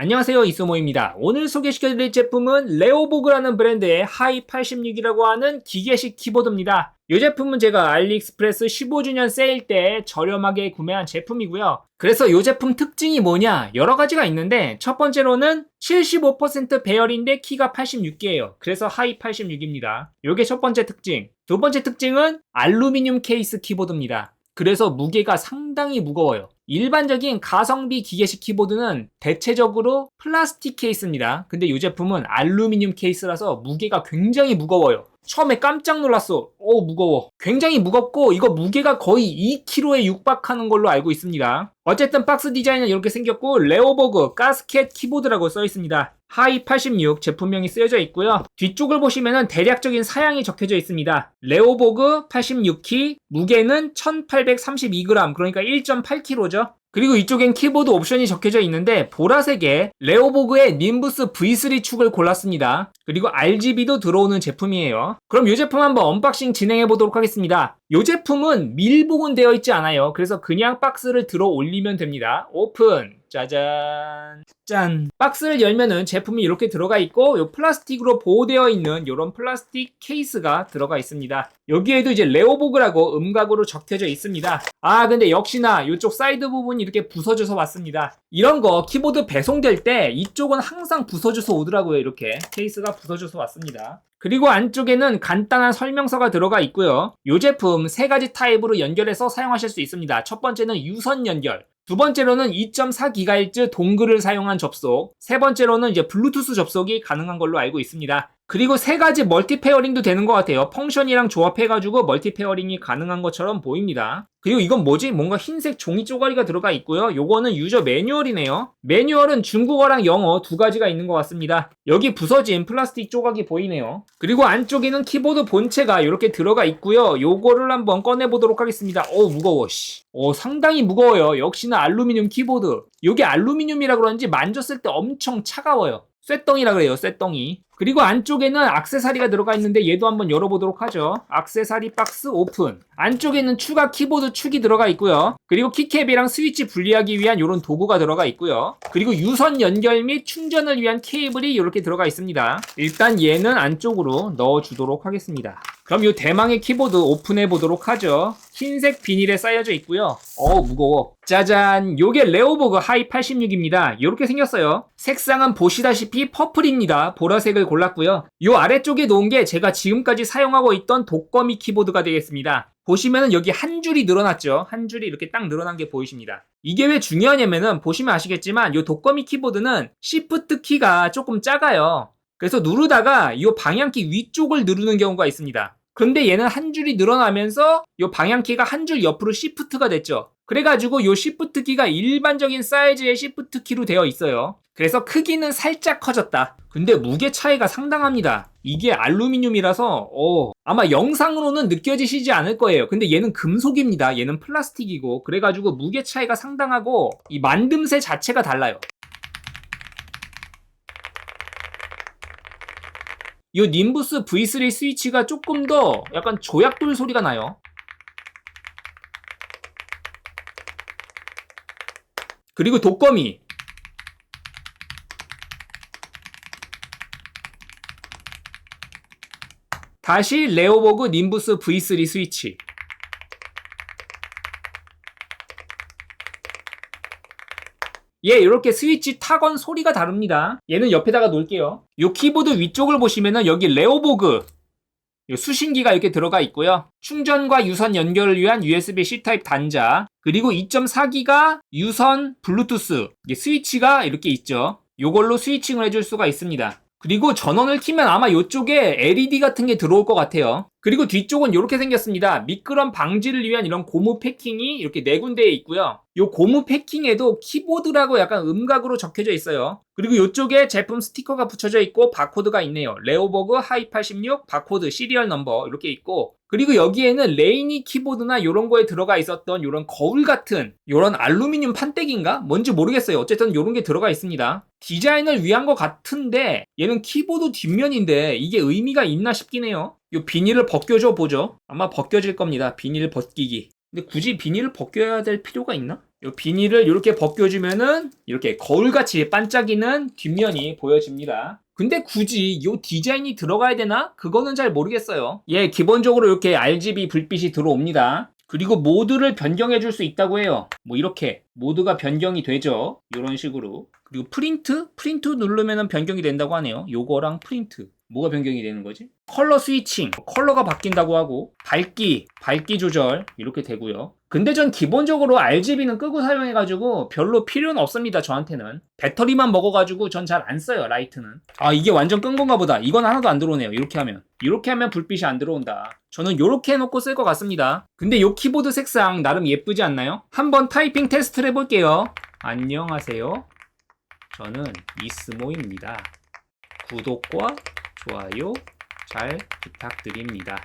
안녕하세요 이소모입니다. 오늘 소개시켜드릴 제품은 레오보그라는 브랜드의 하이 86이라고 하는 기계식 키보드입니다. 이 제품은 제가 알리익스프레스 15주년 세일 때 저렴하게 구매한 제품이고요. 그래서 이 제품 특징이 뭐냐 여러 가지가 있는데 첫 번째로는 75% 배열인데 키가 86개예요. 그래서 하이 86입니다. 이게 첫 번째 특징. 두 번째 특징은 알루미늄 케이스 키보드입니다. 그래서 무게가 상당히 무거워요. 일반적인 가성비 기계식 키보드는 대체적으로 플라스틱 케이스입니다. 근데 이 제품은 알루미늄 케이스라서 무게가 굉장히 무거워요. 처음에 깜짝 놀랐어. 오, 무거워. 굉장히 무겁고, 이거 무게가 거의 2kg에 육박하는 걸로 알고 있습니다. 어쨌든 박스 디자인은 이렇게 생겼고, 레오버그 가스켓 키보드라고 써 있습니다. 하이 86 제품명이 쓰여져 있고요. 뒤쪽을 보시면은 대략적인 사양이 적혀져 있습니다. 레오보그 86키, 무게는 1832g, 그러니까 1.8kg죠. 그리고 이쪽엔 키보드 옵션이 적혀져 있는데 보라색에 레오보그의 님부스 V3 축을 골랐습니다. 그리고 RGB도 들어오는 제품이에요. 그럼 이 제품 한번 언박싱 진행해 보도록 하겠습니다. 이 제품은 밀봉은 되어 있지 않아요. 그래서 그냥 박스를 들어 올리면 됩니다. 오픈. 짜잔. 짠. 박스를 열면은 제품이 이렇게 들어가 있고 요 플라스틱으로 보호되어 있는 이런 플라스틱 케이스가 들어가 있습니다. 여기에도 이제 레오보그라고 음각으로 적혀져 있습니다. 아 근데 역시나 이쪽 사이드 부분이 이렇게 부서져서 왔습니다. 이런 거 키보드 배송될 때 이쪽은 항상 부서져서 오더라고요. 이렇게 케이스가 부서져서 왔습니다. 그리고 안쪽에는 간단한 설명서가 들어가 있고요. 이 제품 세 가지 타입으로 연결해서 사용하실 수 있습니다. 첫 번째는 유선 연결. 두 번째로는 2.4GHz 동글을 사용한 접속. 세 번째로는 이제 블루투스 접속이 가능한 걸로 알고 있습니다. 그리고 세 가지 멀티 페어링도 되는 것 같아요. 펑션이랑 조합해가지고 멀티 페어링이 가능한 것처럼 보입니다. 그리고 이건 뭐지? 뭔가 흰색 종이 쪼가리가 들어가 있고요. 요거는 유저 매뉴얼이네요. 매뉴얼은 중국어랑 영어 두 가지가 있는 것 같습니다. 여기 부서진 플라스틱 조각이 보이네요. 그리고 안쪽에는 키보드 본체가 이렇게 들어가 있고요. 요거를 한번 꺼내보도록 하겠습니다. 어 무거워. 씨. 어 상당히 무거워요. 역시나 알루미늄 키보드. 요게 알루미늄이라 그런지 만졌을 때 엄청 차가워요. 쇠덩이라 그래요, 쇠덩이. 그리고 안쪽에는 악세사리가 들어가 있는데 얘도 한번 열어보도록 하죠. 악세사리 박스 오픈. 안쪽에는 추가 키보드 축이 들어가 있고요. 그리고 키캡이랑 스위치 분리하기 위한 이런 도구가 들어가 있고요. 그리고 유선 연결 및 충전을 위한 케이블이 이렇게 들어가 있습니다. 일단 얘는 안쪽으로 넣어주도록 하겠습니다. 그럼 이 대망의 키보드 오픈해 보도록 하죠. 흰색 비닐에 쌓여져 있고요. 어 무거워. 짜잔, 요게 레오보그 하이 86입니다. 이렇게 생겼어요. 색상은 보시다시피 퍼플입니다. 보라색을 골랐고요. 요 아래쪽에 놓은 게 제가 지금까지 사용하고 있던 독거미 키보드가 되겠습니다. 보시면은 여기 한 줄이 늘어났죠. 한 줄이 이렇게 딱 늘어난 게 보이십니다. 이게 왜 중요하냐면은 보시면 아시겠지만 요 독거미 키보드는 시프트 키가 조금 작아요. 그래서 누르다가 이 방향키 위쪽을 누르는 경우가 있습니다. 근데 얘는 한 줄이 늘어나면서 이 방향키가 한 줄 옆으로 시프트가 됐죠. 그래가지고 이 시프트 키가 일반적인 사이즈의 시프트 키로 되어 있어요. 그래서 크기는 살짝 커졌다. 근데 무게 차이가 상당합니다. 이게 알루미늄이라서 어, 아마 영상으로는 느껴지시지 않을 거예요. 근데 얘는 금속입니다. 얘는 플라스틱이고 그래가지고 무게 차이가 상당하고 이 만듦새 자체가 달라요. 이 님부스 V3 스위치가 조금 더 약간 조약돌 소리가 나요. 그리고 독거미. 다시 레오버그 님부스 V3 스위치. 예, 이렇게 스위치 타건 소리가 다릅니다. 얘는 옆에다가 놓을게요. 이 키보드 위쪽을 보시면은 여기 레오보그 요 수신기가 이렇게 들어가 있고요. 충전과 유선 연결을 위한 USB-C 타입 단자, 그리고 2.4기가 유선 블루투스 스위치가 이렇게 있죠. 요걸로 스위칭을 해줄 수가 있습니다. 그리고 전원을 키면 아마 이쪽에 LED 같은 게 들어올 것 같아요. 그리고 뒤쪽은 이렇게 생겼습니다. 미끄럼 방지를 위한 이런 고무 패킹이 이렇게 네 군데에 있고요. 이 고무 패킹에도 키보드라고 약간 음각으로 적혀져 있어요. 그리고 이쪽에 제품 스티커가 붙여져 있고 바코드가 있네요. 레오버그 하이 86 바코드 시리얼 넘버 이렇게 있고 그리고 여기에는 레이니 키보드나 이런 거에 들어가 있었던 이런 거울 같은 이런 알루미늄 판때기인가? 뭔지 모르겠어요. 어쨌든 이런 게 들어가 있습니다. 디자인을 위한 것 같은데 얘는 키보드 뒷면인데 이게 의미가 있나 싶긴 해요. 이 비닐을 벗겨줘 보죠. 아마 벗겨질 겁니다. 비닐 벗기기. 근데 굳이 비닐을 벗겨야 될 필요가 있나? 요 비닐을 이렇게 벗겨주면은 이렇게 거울같이 반짝이는 뒷면이 보여집니다. 근데 굳이 이 디자인이 들어가야 되나? 그거는 잘 모르겠어요. 예, 기본적으로 이렇게 RGB 불빛이 들어옵니다. 그리고 모드를 변경해 줄 수 있다고 해요. 뭐 이렇게 모드가 변경이 되죠. 이런 식으로. 그리고 프린트? 프린트 누르면 변경이 된다고 하네요. 요거랑 프린트. 뭐가 변경이 되는 거지? 컬러 스위칭, 컬러가 바뀐다고 하고 밝기, 밝기 조절 이렇게 되고요. 근데 전 기본적으로 RGB는 끄고 사용해가지고 별로 필요는 없습니다. 저한테는 배터리만 먹어가지고 전 잘 안 써요. 라이트는. 아 이게 완전 끈 건가 보다. 이건 하나도 안 들어오네요. 이렇게 하면 이렇게 하면 불빛이 안 들어온다. 저는 이렇게 해놓고 쓸 것 같습니다. 근데 이 키보드 색상 나름 예쁘지 않나요? 한번 타이핑 테스트를 해볼게요. 안녕하세요. 저는 이스모입니다. 구독과 좋아요 잘 부탁드립니다.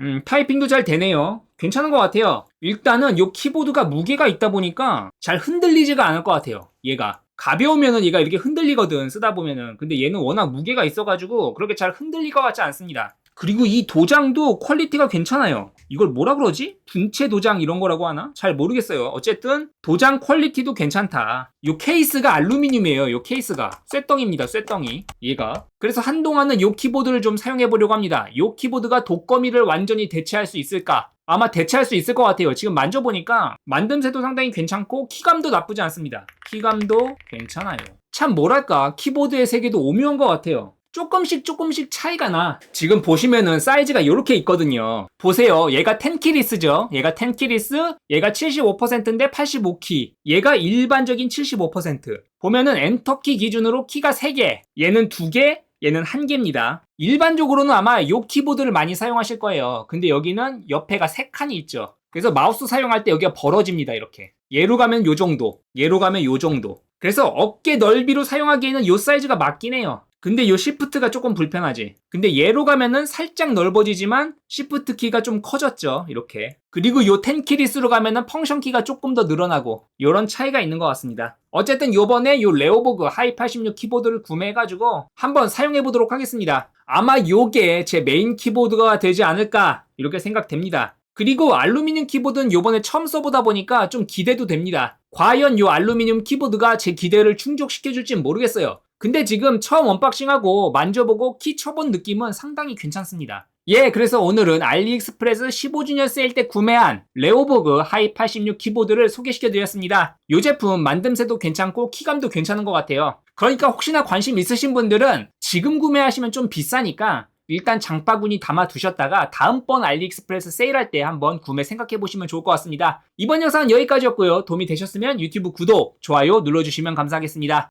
음, 타이핑도 잘 되네요. 괜찮은 것 같아요. 일단은 이 키보드가 무게가 있다 보니까 잘 흔들리지가 않을 것 같아요. 얘가. 가벼우면은 얘가 이렇게 흔들리거든, 쓰다 보면은. 근데 얘는 워낙 무게가 있어가지고 그렇게 잘 흔들릴 것 같지 않습니다. 그리고 이 도장도 퀄리티가 괜찮아요. 이걸 뭐라 그러지? 분체 도장 이런 거라고 하나? 잘 모르겠어요. 어쨌든 도장 퀄리티도 괜찮다. 요 케이스가 알루미늄이에요. 요 케이스가 쇠덩입니다. 쇠덩이. 얘가. 그래서 한동안은 요 키보드를 좀 사용해 보려고 합니다. 요 키보드가 독거미를 완전히 대체할 수 있을까? 아마 대체할 수 있을 것 같아요. 지금 만져보니까 만듦새도 상당히 괜찮고 키감도 나쁘지 않습니다. 키감도 괜찮아요. 참 뭐랄까 키보드의 세계도 오묘한 것 같아요. 조금씩 조금씩 차이가 나. 지금 보시면은 사이즈가 이렇게 있거든요. 보세요. 얘가 10키리스죠. 얘가 10키리스, 얘가 75%인데 85키. 얘가 일반적인 75%. 보면은 엔터키 기준으로 키가 3개, 얘는 2개, 얘는 1개입니다. 일반적으로는 아마 요 키보드를 많이 사용하실 거예요. 근데 여기는 옆에가 3칸이 있죠. 그래서 마우스 사용할 때 여기가 벌어집니다. 이렇게. 얘로 가면 요 정도, 얘로 가면 요 정도. 그래서 어깨 넓이로 사용하기에는 요 사이즈가 맞긴 해요. 근데 요 시프트가 조금 불편하지. 근데 얘로 가면은 살짝 넓어지지만 시프트 키가 좀 커졌죠. 이렇게. 그리고 요 10키리스로 가면은 펑션 키가 조금 더 늘어나고 요런 차이가 있는 것 같습니다. 어쨌든 요번에 요 레오보그 하이 86 키보드를 구매해가지고 한번 사용해 보도록 하겠습니다. 아마 요게 제 메인 키보드가 되지 않을까 이렇게 생각됩니다. 그리고 알루미늄 키보드는 요번에 처음 써보다 보니까 좀 기대도 됩니다. 과연 요 알루미늄 키보드가 제 기대를 충족시켜줄진 모르겠어요. 근데 지금 처음 언박싱하고 만져보고 키 쳐본 느낌은 상당히 괜찮습니다. 예, 그래서 오늘은 알리익스프레스 15주년 세일 때 구매한 레오보그 하이 86 키보드를 소개시켜 드렸습니다. 이 제품 만듦새도 괜찮고 키감도 괜찮은 것 같아요. 그러니까 혹시나 관심 있으신 분들은 지금 구매하시면 좀 비싸니까 일단 장바구니 담아 두셨다가 다음번 알리익스프레스 세일할 때 한번 구매 생각해 보시면 좋을 것 같습니다. 이번 영상은 여기까지였고요. 도움이 되셨으면 유튜브 구독, 좋아요 눌러주시면 감사하겠습니다.